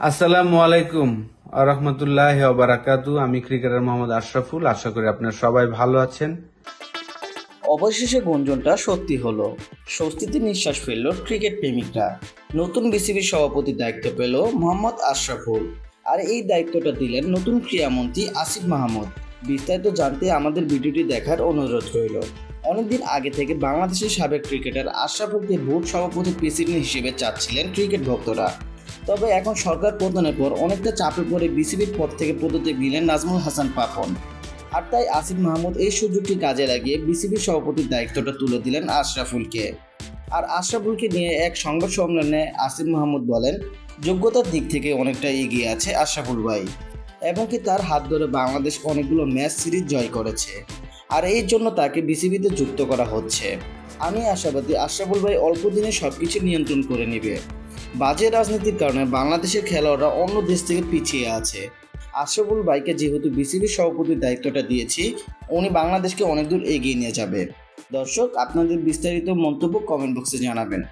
আসসালামু আলাইকুম রহমতুল্লাহ বারাকাতু। আমি ক্রিকেটার মোহাম্মদ আশরাফুল। আশা করি আপনারা সবাই ভালো আছেন। অবশেষে গুঞ্জনটা সত্যি হলো। স্বস্তিতে নিঃশ্বাস ফেলল ক্রিকেট প্রেমিকরা। নতুন বিসিবির সভাপতির দায়িত্ব পেল মোহাম্মদ আশরাফুল। আর এই দায়িত্বটা দিলেন নতুন ক্রীড়ামন্ত্রী আসিফ মাহমুদ। বিস্তারিত জানতে আমাদের ভিডিওটি দেখার অনুরোধ রইল। অনেকদিন আগে থেকে বাংলাদেশের সাবেক ক্রিকেটার আশরাফুলকে ভোট সভাপতি প্রেসিডেন্ট হিসেবে চাচ্ছিলেন ক্রিকেট ভক্তরা। তবে এখন সরকার প্রদানের পর অনেকটা চাপে পড়ে বিসিবির পদ থেকে পদত্যাগ দিলেন নাজমুল হাসান পাপন আর তাই আসিফ মাহমুদ এই সুযোগটি কাজে লাগিয়ে বিসিবির সভাপতির দায়িত্বটা তুলে দিলেন আশরাফুলকে। আর আশরাফুলকে নিয়ে এক সংবাদ সম্মেলনে আসিফ মাহমুদ বলেন, যোগ্যতার দিক থেকে অনেকটা এগিয়ে আছে আশরাফুল ভাই, এবং কি তার হাত ধরে বাংলাদেশ অনেকগুলো ম্যাচ সিরিজ জয় করেছে। আর এই জন্য তাকে বিসিবিতে যুক্ত করা হচ্ছে। আমি আশাবাদী আশরাফুল ভাই অল্প দিনে সব কিছু নিয়ন্ত্রণ করে নেবে। বাজে রাজনীতির কারণে বাংলাদেশের খেলোয়াড়রা অন্য দেশ থেকে পিছিয়ে আছে। আশরাফুল ভাইকে যেহেতু বিসিবির সভাপতির দায়িত্বটা দিয়েছি, উনি বাংলাদেশকে অনেক দূর এগিয়ে নিয়ে যাবে। দর্শক, আপনাদের বিস্তারিত মন্তব্য কমেন্ট বক্সে জানাবেন।